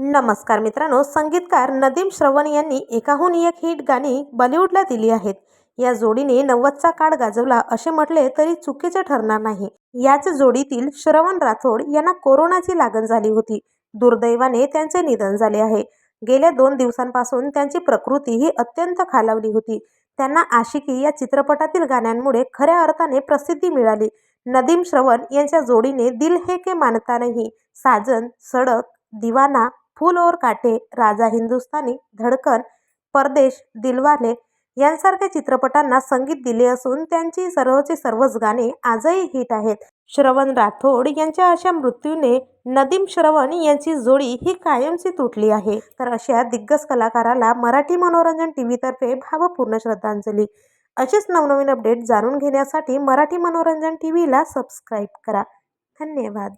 नमस्कार मित्रांनो संगीतकार नदीम श्रवण यांनी एकाहून एक हिट गाणी बॉलिवूडला दिली आहेत. या जोडीने नव्वदचा काळ गाजवला असे म्हटले तरी चुकीचे ठरणार नाही. याच जोडीतील श्रवण राठोड यांना कोरोनाची लागण झाली होती. दुर्दैवाने त्यांचे निधन झाले आहे. गेल्या दोन दिवसांपासून त्यांची प्रकृती ही अत्यंत खालावली होती. त्यांना आशिकी या चित्रपटातील गाण्यांमुळे खऱ्या अर्थाने प्रसिद्धी मिळाली. नदीम श्रवण यांच्या जोडीने दिल हे के मानता नाही साजन सडक दिवाना फूल और काटे राजा हिंदुस्तानी धडकन परदेश दिलवाले यांसारख्या चित्रपटांना संगीत दिले असून त्यांची सर्वचे सर्वच गाणे आजही हिट आहेत. श्रवण राठोड यांच्या अशा मृत्यूने नदीम श्रवण यांची जोडी ही कायमची तुटली आहे. तर अशा दिग्गज कलाकाराला मराठी मनोरंजन टी व्हीतर्फे भावपूर्ण श्रद्धांजली. असेच नवनवीन अपडेट जाणून घेण्यासाठी मराठी मनोरंजन टी व्हीला सबस्क्राईब करा. धन्यवाद.